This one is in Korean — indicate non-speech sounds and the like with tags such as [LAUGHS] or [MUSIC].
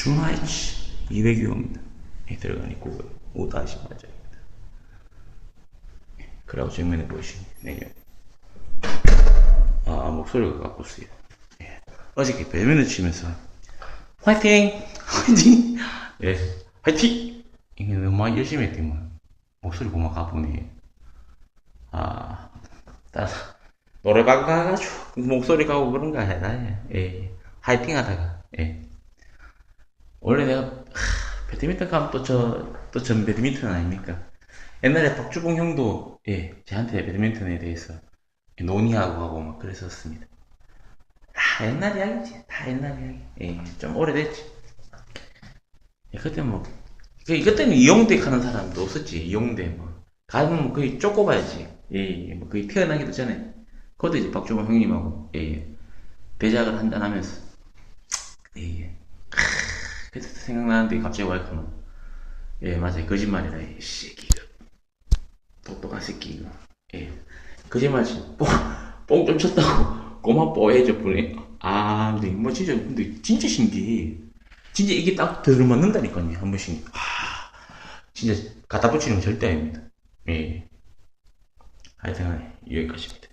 주마이치 200유입니다. 들어가니 그거 오다시 맞아요. 그리고 정면에 보이시는 네. 아 목소리가 가깝어요. 예. 어저께 배면을 치면서 화이팅! 화이팅! 예, 화이팅! 이게 너무 열심히 했더만 목소리 고마 가보네. 아, 따 노래방 가가지고 목소리 가고 그런 거 아니다. 예, 화이팅 하다가 예. 원래 내가 하, 배드민턴 가면 또저또전 배드민턴 아닙니까? 옛날에 박주봉 형도 예 저한테 배드민턴에 대해서 논의하고 하고 막 그랬었습니다. 다 옛날 이야기지. 다 옛날 이야기. 예, 좀 오래됐지. 예, 그때 뭐, 그, 그때는 이용대 가는 사람도 없었지. 이용대 뭐. 가면 뭐 거의 가야지. 예, 예, 뭐 거의 태어나기도 전에. 그것도 이제 박주범 형님하고, 예, 예. 대작을 한잔 하면서. 예, 그때 생각나는데 갑자기 와이프는. 예, 맞아요. 거짓말이다. 이 새끼가. 똑똑한 새끼가. 예. 거짓말 치 뽕좀 쳤다고 [LAUGHS] 고마 뽀해줘 보내 아 근데 뭐 진짜 근데 진짜 신기해 진짜 이게 딱 들어맞는다니까요 한 번씩 아 진짜 갖다 붙이는 건 절대 아닙니다 예 하여튼 여기까지입니다